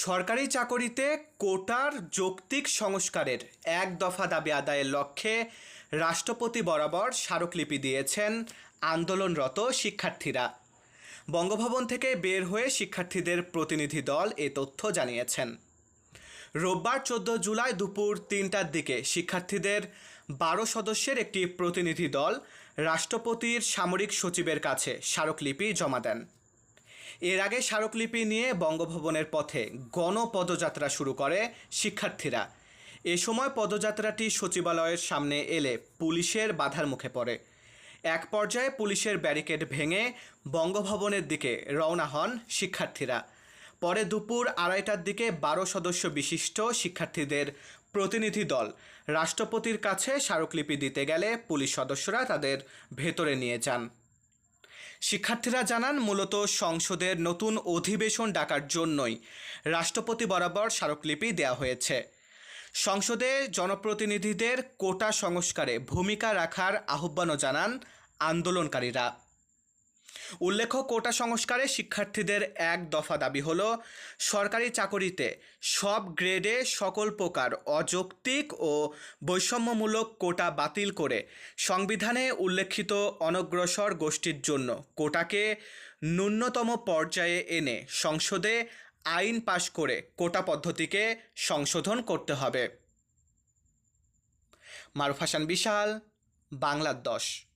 সরকারি চাকরিতে কোটার যৌক্তিক সংস্কারের এক দফা দাবি আদায়ের লক্ষ্যে রাষ্ট্রপতি বরাবর স্মারকলিপি দিয়েছেন আন্দোলনরত শিক্ষার্থীরা। বঙ্গভবন থেকে বের হয়ে শিক্ষার্থীদের প্রতিনিধি দল এ তথ্য জানিয়েছেন। রোববার চোদ্দ জুলাই দুপুর তিনটার দিকে শিক্ষার্থীদের বারো সদস্যের একটি প্রতিনিধি দল রাষ্ট্রপতির সামরিক সচিবের কাছে স্মারকলিপি জমা দেন। এর আগে স্মারকলিপি নিয়ে বঙ্গভবনের পথে গণপদযাত্রা শুরু করে শিক্ষার্থীরা। এ সময় পদযাত্রাটি সচিবালয়ের সামনে এলে পুলিশের বাধার মুখে পড়ে। এক পর্যায়ে পুলিশের ব্যারিকেড ভেঙে বঙ্গভবনের দিকে রওনা হন শিক্ষার্থীরা। পরে দুপুর আড়াইটার দিকে বারো সদস্য বিশিষ্ট শিক্ষার্থীদের প্রতিনিধি দল রাষ্ট্রপতির কাছে স্মারকলিপি দিতে গেলে পুলিশ সদস্যরা তাদের ভেতরে নিয়ে যান। শিক্ষার্থীরা জানান, মূলত সংসদের নতুন অধিবেশন ডাকার জন্যই রাষ্ট্রপতি বরাবর স্মারকলিপি দেওয়া হয়েছে। সংসদে জনপ্রতিনিধিদের কোটা সংস্কারে ভূমিকা রাখার আহ্বানও জানান আন্দোলনকারীরা। উল্লেখ্য কোটা সংস্কারে শিক্ষার্থীদের এক দফা দাবি হল, সরকারি চাকরিতে সব গ্রেডে সকল প্রকার অযৌক্তিক ও বৈষম্যমূলক কোটা বাতিল করে সংবিধানে উল্লেখিত অনগ্রসর গোষ্ঠীর জন্য কোটাকে ন্যূনতম পর্যায়ে এনে সংসদে আইন পাশ করে কোটা পদ্ধতিকে সংশোধন করতে হবে। মারুফ হাসান বিশাল, বাংলার দশ।